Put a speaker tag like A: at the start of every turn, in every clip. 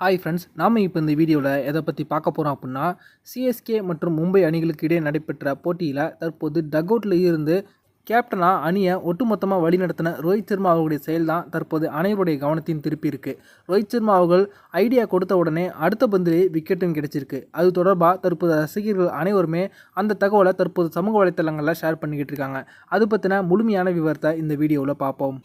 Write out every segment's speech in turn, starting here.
A: Hi friends நாம் இப்போ இந்த வீடியோவில் எதை பற்றி பார்க்க போகிறோம் அப்படின்னா சிஎஸ்கே மற்றும் மும்பை அணிகளுக்கு இடையே நடைபெற்ற போட்டியில் தற்போது டக் அவுட்டில் இருந்து கேப்டனாக அணியை ஒட்டுமொத்தமாக வழிநடத்தின ரோஹித் சர்மா அவர்களுடைய செயல் தான் தற்போது அனைவருடைய கவனத்தையும் திருப்பி இருக்குது ரோஹித் சர்மா அவர்கள் ஐடியா கொடுத்த உடனே அடுத்த பந்திலே விக்கெட்டும் கிடைச்சிருக்கு. அது தொடர்பாக தற்போது ரசிகர்கள் அனைவருமே அந்த தகவலை தற்போது சமூக வலைத்தளங்களில் ஷேர் பண்ணிக்கிட்டு இருக்காங்க. அது பற்றின முழுமையான விவரத்தை இந்த வீடியோவில் பார்ப்போம்.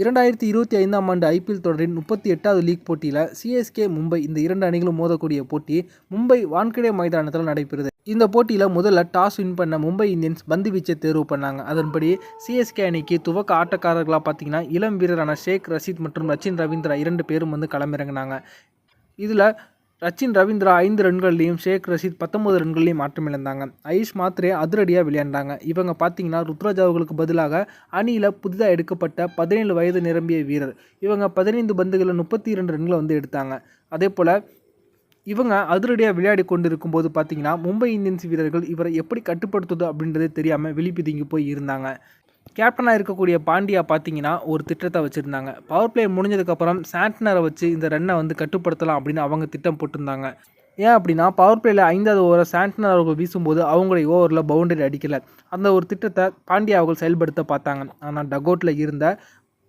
A: இரண்டாயிரத்தி இருபத்தி ஐந்தாம் ஆண்டு ஐபிஎல் தொடரின் முப்பத்தி எட்டாவது லீக் போட்டியில் சிஎஸ்கே மும்பை இந்த இரண்டு அணிகளும் மோதக்கூடிய போட்டி மும்பை வான்கடே மைதானத்தில் நடைபெறுது. இந்த போட்டியில் முதல்ல டாஸ் வின் பண்ண மும்பை இந்தியன்ஸ் பந்து வீச்சை தேர்வு பண்ணாங்க. அதன்படி சிஎஸ்கே அணிக்கு துவக்க ஆட்டக்காரர்களாக பார்த்தீங்கன்னா இளம் வீரரான ஷேக் ரஷீத் மற்றும் ரச்சின் ரவீந்திரா இரண்டு பேரும் வந்து களமிறங்கினாங்க. இதில் ரச்சின் ரவீந்திரா ஐந்து ரன்கள்லையும் ஷேக் ரஷீத் பத்தொன்பது ரன்கள்லையும் மாற்றமிழந்தாங்க ஐஷ் மாத்ரே அதிரடியாக விளையாண்டாங்க இவங்க பார்த்தீங்கன்னா ருத்ராஜ் அவர்களுக்கு பதிலாக அணியில் புதிதாக எடுக்கப்பட்ட பதினேழு வயது நிரம்பிய வீரர். இவங்க பதினைந்து பந்துகளில் முப்பத்தி இரண்டு ரன்களை வந்து எடுத்தாங்க. அதே போல் இவங்க அதிரடியாக விளையாடி கொண்டு இருக்கும்போது பார்த்தீங்கன்னா மும்பை இந்தியன்ஸ் வீரர்கள் இவரை எப்படி கட்டுப்படுத்துவது அப்படின்றதே தெரியாமல் விழிப்பிதுங்கி போய் இருந்தாங்க. கேப்டனாக இருக்கக்கூடிய பாண்டியா பார்த்தீங்கன்னா ஒரு திட்டத்தை வச்சுருந்தாங்க. பவர் பிளே முடிஞ்சதுக்கப்புறம் சாண்ட்னரை வச்சு இந்த ரன்னை வந்து கட்டுப்படுத்தலாம் அப்படின்னு அவங்க திட்டம் போட்டிருந்தாங்க. ஏன் அப்படின்னா பவர் பிளேயில் ஐந்தாவது ஓவரை சாண்ட்னர் அவர்கள் வீசும்போது அவங்களுடைய ஓவரில் பவுண்டரி அடிக்கலை. அந்த ஒரு திட்டத்தை பாண்டியா அவர்கள் செயல்படுத்த பார்த்தாங்க. ஆனால் டகோட்டில் இருந்த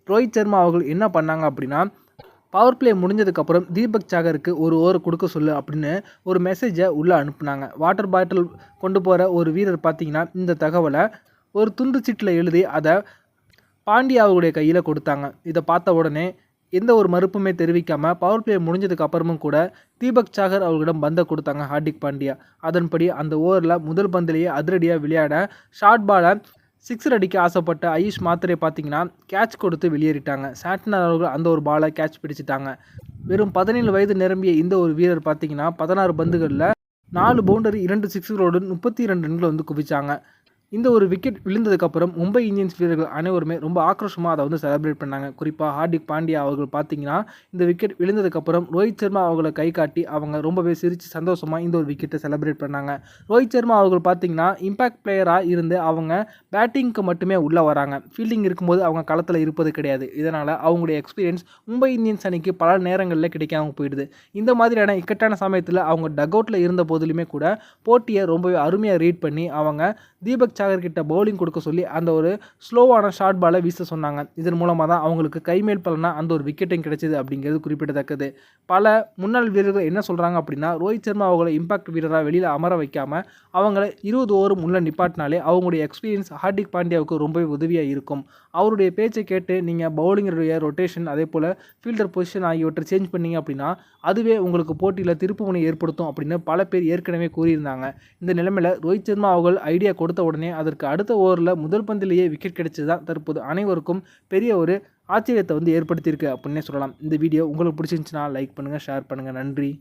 A: ரோஹித் சர்மா அவர்கள் என்ன பண்ணாங்க அப்படின்னா பவர் பிளே முடிஞ்சதுக்கப்புறம் தீபக் சாகருக்கு ஒரு ஓவர் கொடுக்க சொல்லு அப்படின்னு ஒரு மெசேஜை உள்ளே அனுப்புனாங்க. வாட்டர் பாட்டில் கொண்டு போகிற ஒரு வீரர் பார்த்தீங்கன்னா இந்த தகவலை ஒரு துண்டு சீட்டில் எழுதி அதை பாண்டியாவுடைய கையில் கொடுத்தாங்க. இதை பார்த்த உடனே எந்த ஒரு மறுப்புமே தெரிவிக்காமல் பவர் பிளே முடிஞ்சதுக்கு அப்புறமும் கூட தீபக் சாகர் அவர்களிடம் பந்தை கொடுத்தாங்க ஹார்திக் பாண்டியா. அதன்படி அந்த ஓவரில் முதல் பந்திலேயே அதிரடியாக விளையாட ஷார்ட் பாலை சிக்ஸர் அடிக்க ஆசைப்பட்ட ஆயுஷ் மாத்திரை பார்த்தீங்கன்னா கேட்ச் கொடுத்து வெளியேறிட்டாங்க. சாட்னர் அவர்கள் அந்த ஒரு பாலை கேட்ச் பிடிச்சிட்டாங்க. வெறும் பதினேழு வயது நிரம்பிய இந்த ஒரு வீரர் பார்த்தீங்கன்னா பதினாறு பந்துகளில் நாலு பவுண்டரி இரண்டு சிக்ஸர்களோடு முப்பத்தி இரண்டு ரன்களை வந்து குவிச்சாங்க. இந்த ஒரு விக்கெட் விழுந்ததுக்கப்புறம் மும்பை இந்தியன்ஸ் வீரர்கள் அனைவருமே ரொம்ப ஆக்ரோஷமாக அதை வந்து செலிப்ரேட் பண்ணாங்க. குறிப்பாக ஹார்திக் பாண்டியா அவர்கள் பார்த்தீங்கன்னா இந்த விக்கெட் விழுந்ததுக்கப்புறம் ரோஹித் சர்மா அவர்களை கை காட்டி அவங்க ரொம்பவே சிரித்து சந்தோஷமாக இந்த ஒரு விக்கெட்டை செலிப்ரேட் பண்ணாங்க. ரோஹித் சர்மா அவர்கள் பார்த்தீங்கன்னா இம்பாக்ட் பிளேயராக இருந்து அவங்க பேட்டிங்க்கு மட்டுமே உள்ளே வராங்க. ஃபீல்டிங் இருக்கும்போது அவங்க களத்தில் இருப்பது கிடையாது. இதனால் அவங்களுடைய எக்ஸ்பீரியன்ஸ் மும்பை இந்தியன்ஸ் அணிக்கு பல நேரங்களில் கிடைக்காம போயிடுது. இந்த மாதிரியான இக்கட்டான சமயத்தில் அவங்க டக் அவுட்டில் இருந்த போதிலுமே கூட போட்டியை ரொம்பவே அருமையாக ரீட் பண்ணி அவங்க தீபக் கிட்ட பவுலிங் கொடுக்க சொல்லி அந்த ஒரு ஸ்லோவான ஷார்ட் பாலை வீச சொன்னாங்க. இதன் மூலமாக தான் அவங்களுக்கு கைமேல் பலனாக அந்த ஒரு விக்கெட்டும் கிடைச்சிது அப்படிங்கிறது குறிப்பிடத்தக்கது. பல முன்னாள் வீரர்கள் என்ன சொல்கிறாங்க அப்படின்னா ரோஹித் சர்மா அவங்களை இம்பாக்ட் வீரராக வெளியில் அமர வைக்காமல் அவங்கள இருபது ஓவர் உள்ள நிப்பாட்டினாலே அவங்களுடைய எக்ஸ்பீரியன்ஸ் ஹார்திக் பாண்டியாவுக்கு ரொம்பவே உதவியாக இருக்கும். அவருடைய பேச்சை கேட்டு நீங்கள் பவுலிங்கருடைய ரொட்டேஷன் அதே போல் ஃபீல்டர் பொசிஷன் ஆகியவற்றை சேஞ்ச் பண்ணீங்க அப்படின்னா அதுவே உங்களுக்கு போட்டியில் திருப்புமுனை ஏற்படுத்தும் அப்படின்னு பல பேர் ஏற்கனவே கூறியிருந்தாங்க. இந்த நிலைமையில் ரோஹித் சர்மா அவர்கள் ஐடியா கொடுத்த உடனே அதற்கு அடுத்த ஓவரில் முதல் பந்திலேயே விக்கெட் கிடைச்சது தான் தற்போது அனைவருக்கும் பெரிய ஒரு ஆச்சரியத்தை வந்து ஏற்படுத்தியிருக்கு அப்படின்னே சொல்லலாம். இந்த வீடியோ உங்களுக்கு பிடிச்சிருந்துச்சுன்னா லைக் பண்ணுங்கள் ஷேர் பண்ணுங்கள் நன்றி.